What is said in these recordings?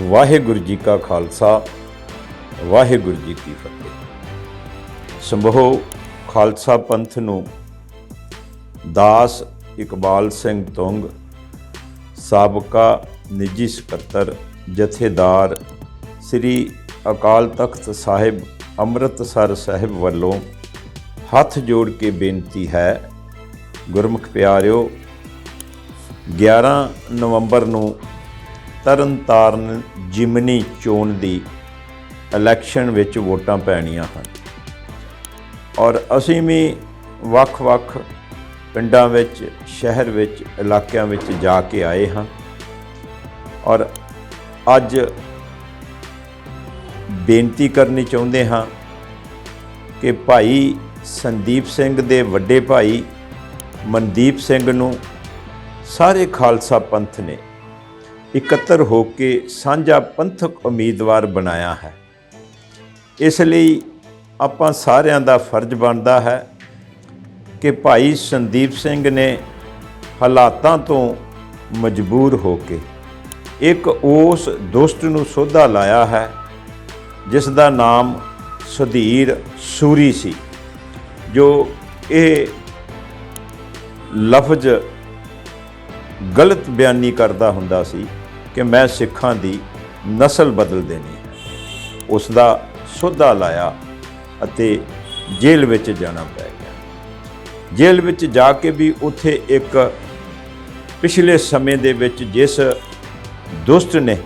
ਵਾਹਿਗੁਰੂ ਜੀ ਕਾ ਖਾਲਸਾ, ਵਾਹਿਗੁਰੂ ਜੀ ਕੀ ਫਤਿਹ। ਸੰਭੋ ਖਾਲਸਾ ਪੰਥ ਨੂੰ ਦਾਸ ਇਕਬਾਲ ਸਿੰਘ ਤੁੰਗ, ਸਾਬਕਾ ਨਿੱਜੀ ਸਕੱਤਰ, ਜਥੇਦਾਰ ਸ੍ਰੀ ਅਕਾਲ ਤਖਤ ਸਾਹਿਬ ਅੰਮ੍ਰਿਤਸਰ ਸਾਹਿਬ ਵੱਲੋਂ ਹੱਥ ਜੋੜ ਕੇ ਬੇਨਤੀ ਹੈ, ਗੁਰਮੁਖ ਪਿਆਰਿਓ 11 ਨਵੰਬਰ ਨੂੰ ਤਰਨਤਾਰਨ ਜਿਮਨੀ ਚੋਣ ਦੀ ਇਲੈਕਸ਼ਨ ਵਿੱਚ ਵੋਟਾਂ ਪੈਣੀਆਂ ਹਨ। ਔਰ ਅਸੀਂ ਵੀ ਵੱਖ-ਵੱਖ ਪਿੰਡਾਂ ਵਿੱਚ, ਸ਼ਹਿਰ ਵਿੱਚ, ਇਲਾਕਿਆਂ ਵਿੱਚ ਜਾ ਕੇ ਆਏ ਹਾਂ। ਔਰ ਅੱਜ ਬੇਨਤੀ ਕਰਨੀ ਚਾਹੁੰਦੇ ਹਾਂ ਕਿ ਭਾਈ ਸੰਦੀਪ ਸਿੰਘ ਦੇ ਵੱਡੇ ਭਾਈ ਮਨਦੀਪ ਸਿੰਘ ਨੂੰ ਸਾਰੇ ਖਾਲਸਾ ਪੰਥ ਨੇ ਇਕੱਤਰ ਹੋ ਕੇ ਸਾਂਝਾ ਪੰਥਕ ਉਮੀਦਵਾਰ ਬਣਾਇਆ ਹੈ। ਇਸ ਲਈ ਆਪਾਂ ਸਾਰਿਆਂ ਦਾ ਫਰਜ਼ ਬਣਦਾ ਹੈ ਕਿ ਭਾਈ ਸੰਦੀਪ ਸਿੰਘ ਨੇ ਹਾਲਾਤਾਂ ਤੋਂ ਮਜਬੂਰ ਹੋ ਕੇ ਇੱਕ ਉਸ ਦੁਸ਼ਟ ਨੂੰ ਸੋਧਾ ਲਾਇਆ ਹੈ, ਜਿਸ ਦਾ ਨਾਮ ਸੁਧੀਰ ਸੂਰੀ ਸੀ, ਜੋ ਇਹ ਲਫ਼ਜ਼ ਗਲਤ ਬਿਆਨੀ ਕਰਦਾ ਹੁੰਦਾ ਸੀ। ਕਿ ਮੈਂ ਸਿੱਖਾਂ ਦੀ ਨਸਲ ਬਦਲ ਦੇਣੀ ਹੈ। ਉਸ ਦਾ ਸੋਧਾ ਲਾਇਆ ਅਤੇ ਜੇਲ੍ਹ ਵਿੱਚ ਜਾਣਾ ਪੈ ਗਿਆ। ਜੇਲ੍ਹ ਵਿੱਚ ਜਾ ਕੇ ਵੀ ਉੱਥੇ ਇੱਕ ਪਿਛਲੇ ਸਮੇਂ ਦੇ ਵਿੱਚ ਜਿਸ ਦੁਸ਼ਟ ਨੇ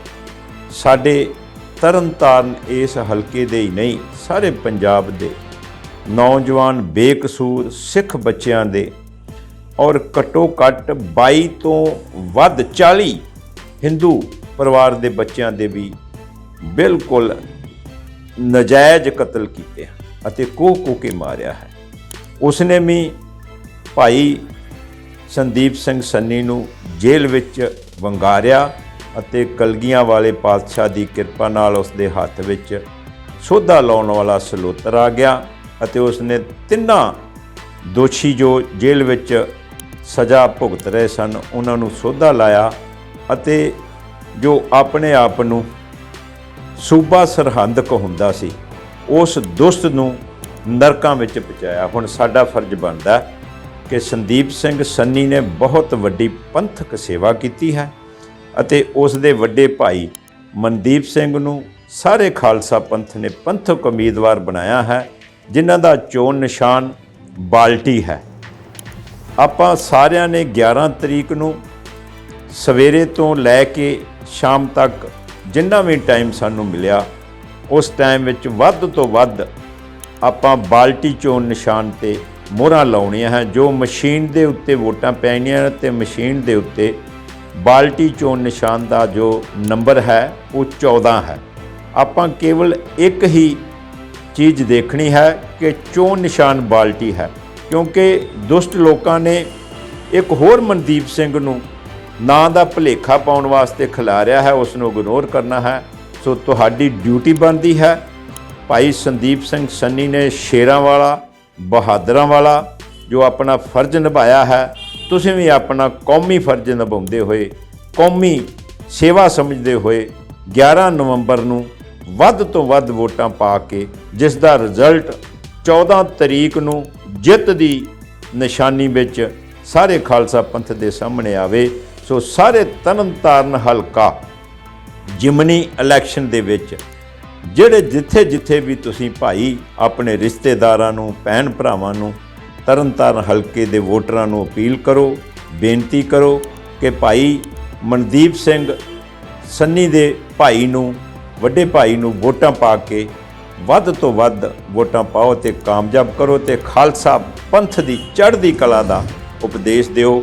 ਸਾਡੇ ਤਰਨਤਾਰਨ ਇਸ ਹਲਕੇ ਦੇ ਹੀ ਨਹੀਂ, ਸਾਰੇ ਪੰਜਾਬ ਦੇ ਨੌਜਵਾਨ ਬੇਕਸੂਰ ਸਿੱਖ ਬੱਚਿਆਂ ਦੇ ਔਰ ਘੱਟੋ ਘੱਟ 22 ਤੋਂ ਵੱਧ 40 ਹਿੰਦੂ ਪਰਿਵਾਰ ਦੇ ਬੱਚਿਆਂ ਦੇ ਵੀ ਬਿਲਕੁਲ ਨਜਾਇਜ਼ ਕਤਲ ਕੀਤੇ ਹਨ ਅਤੇ ਕੋਹ ਕੋ ਕੇ ਮਾਰਿਆ ਹੈ। ਉਸਨੇ ਵੀ ਭਾਈ ਸੰਦੀਪ ਸਿੰਘ ਸੰਨੀ ਨੂੰ ਜੇਲ੍ਹ ਵਿੱਚ ਵੰਗਾਰਿਆ ਅਤੇ ਕਲਗੀਆਂ ਵਾਲੇ ਪਾਤਸ਼ਾਹ ਦੀ ਕਿਰਪਾ ਨਾਲ ਉਸਦੇ ਹੱਥ ਵਿੱਚ ਸੋਧਾ ਲਾਉਣ ਵਾਲਾ ਸਲੋਤਰ ਆ ਗਿਆ ਅਤੇ ਉਸਨੇ ਤਿੰਨਾਂ ਦੋਸ਼ੀ ਜੋ ਜੇਲ੍ਹ ਵਿੱਚ ਸਜ਼ਾ ਭੁਗਤ ਰਹੇ ਸਨ, ਉਹਨਾਂ ਨੂੰ ਸੋਧਾ ਲਾਇਆ ਅਤੇ ਜੋ ਆਪਣੇ ਆਪ ਨੂੰ ਸੂਬਾ ਸਰਹੰਦ ਹੁੰਦਾ ਸੀ, ਉਸ ਦੁਸ਼ਟ ਨੂੰ ਨਰਕਾਂ ਵਿੱਚ ਪਹੁੰਚਾਇਆ। ਹੁਣ ਸਾਡਾ ਫਰਜ਼ ਬਣਦਾ ਕਿ ਸੰਦੀਪ ਸਿੰਘ ਸੰਨੀ ਨੇ ਬਹੁਤ ਵੱਡੀ ਪੰਥਕ ਸੇਵਾ ਕੀਤੀ ਹੈ ਅਤੇ ਉਸ ਦੇ ਵੱਡੇ ਭਾਈ ਮਨਦੀਪ ਸਿੰਘ ਨੂੰ ਸਾਰੇ ਖਾਲਸਾ ਪੰਥ ਨੇ ਪੰਥਕ ਉਮੀਦਵਾਰ ਬਣਾਇਆ ਹੈ, ਜਿਨ੍ਹਾਂ ਦਾ ਚੋਣ ਨਿਸ਼ਾਨ ਬਾਲਟੀ ਹੈ। ਆਪਾਂ ਸਾਰਿਆਂ ਨੇ 11 ਤਰੀਕ ਨੂੰ ਸਵੇਰੇ ਤੋਂ ਲੈ ਕੇ ਸ਼ਾਮ ਤੱਕ ਜਿੰਨਾ ਵੀ ਟਾਈਮ ਸਾਨੂੰ ਮਿਲਿਆ, ਉਸ ਟਾਈਮ ਵਿੱਚ ਵੱਧ ਤੋਂ ਵੱਧ ਆਪਾਂ ਬਾਲਟੀ ਚੋਣ ਨਿਸ਼ਾਨ ਤੇ ਮੋਹਰਾਂ ਲਾਉਣੀਆਂ ਹੈ ਜੋ ਮਸ਼ੀਨ ਦੇ ਉੱਤੇ ਵੋਟਾਂ ਪੈਣੀਆਂ ਨੇ ਤੇ ਮਸ਼ੀਨ ਦੇ ਉੱਤੇ ਬਾਲਟੀ ਚੋਣ ਨਿਸ਼ਾਨ ਦਾ ਜੋ ਨੰਬਰ ਹੈ, ਉਹ 14 ਹੈ। ਆਪਾਂ ਕੇਵਲ ਇੱਕ ਹੀ ਚੀਜ਼ ਦੇਖਣੀ ਹੈ ਕਿ ਚੋਣ ਨਿਸ਼ਾਨ ਬਾਲਟੀ ਹੈ, ਕਿਉਂਕਿ ਦੁਸ਼ਟ ਲੋਕਾਂ ਨੇ ਇੱਕ ਹੋਰ ਮਨਦੀਪ ਸਿੰਘ ਨੂੰ ਨਾਂ ਦਾ ਭਲੇਖਾ ਪਾਉਣ ਵਾਸਤੇ ਖਿਲਾਰਿਆ ਹੈ ਉਸ ਨੂੰ ਇਗਨੋਰ ਕਰਨਾ ਹੈ। ਸੋ ਤੁਹਾਡੀ ਡਿਊਟੀ ਬਣਦੀ ਹੈ। ਭਾਈ ਸੰਦੀਪ ਸਿੰਘ ਸੰਨੀ ਨੇ ਸ਼ੇਰਾਂ ਵਾਲਾ, ਬਹਾਦਰਾਂ ਵਾਲਾ ਜੋ ਆਪਣਾ ਫਰਜ਼ ਨਿਭਾਇਆ ਹੈ, ਤੁਸੀਂ ਵੀ ਆਪਣਾ ਕੌਮੀ ਫਰਜ਼ ਨਿਭਾਉਂਦੇ ਹੋਏ, ਕੌਮੀ ਸੇਵਾ ਸਮਝਦੇ ਹੋਏ 11 ਨਵੰਬਰ ਨੂੰ ਵੱਧ ਤੋਂ ਵੱਧ ਵੋਟਾਂ ਪਾ ਕੇ ਜਿਸ ਦਾ ਰਿਜ਼ਲਟ 14 ਤਰੀਕ ਨੂੰ ਜਿੱਤ ਦੀ ਨਿਸ਼ਾਨੀ ਵਿੱਚ ਸਾਰੇ ਖਾਲਸਾ ਪੰਥ ਦੇ ਸਾਹਮਣੇ ਆਵੇ ਸੋ ਸਾਰੇ ਤਰਨਤਾਰਨ ਹਲਕਾ ਜਿਮਨੀ ਇਲੈਕਸ਼ਨ ਦੇ ਵਿੱਚ, ਜਿਹੜੇ ਜਿੱਥੇ ਜਿੱਥੇ ਵੀ ਤੁਸੀਂ ਭਾਈ ਆਪਣੇ ਰਿਸ਼ਤੇਦਾਰਾਂ ਨੂੰ, ਭੈਣ ਭਰਾਵਾਂ ਨੂੰ ਤਰਨਤਾਰਨ ਹਲਕੇ ਦੇ ਵੋਟਰਾਂ ਨੂੰ ਅਪੀਲ ਕਰੋ, ਬੇਨਤੀ ਕਰੋ ਕਿ ਭਾਈ ਮਨਦੀਪ ਸਿੰਘ ਸੰਨੀ ਦੇ ਭਾਈ ਨੂੰ, ਵੱਡੇ ਭਾਈ ਨੂੰ ਵੋਟਾਂ ਪਾ ਕੇ ਵੱਧ ਤੋਂ ਵੱਧ ਵੋਟਾਂ ਪਾਓ ਤੇ ਕਾਮਯਾਬ ਕਰੋ ਤੇ ਖਾਲਸਾ ਪੰਥ ਦੀ ਚੜ੍ਹਦੀ ਕਲਾ ਦਾ ਉਪਦੇਸ਼ ਦਿਓ।